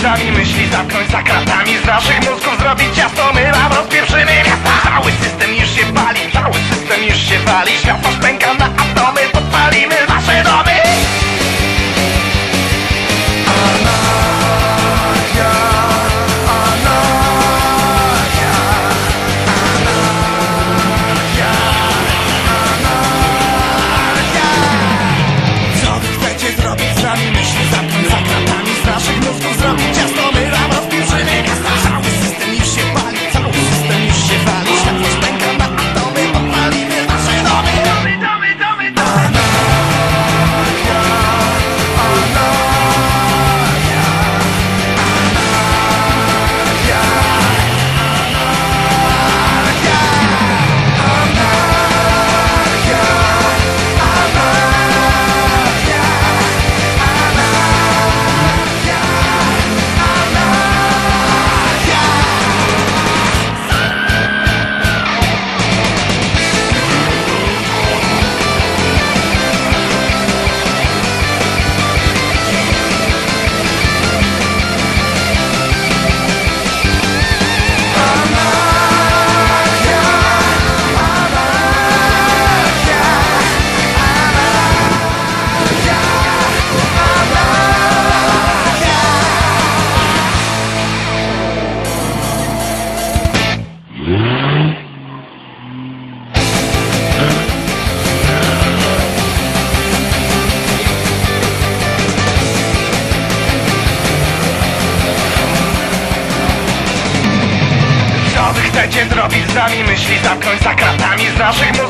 oczami Myśli zamknąć za kratami Z naszych mózgów zrobić ciasto. My wam rozpierw I'll take most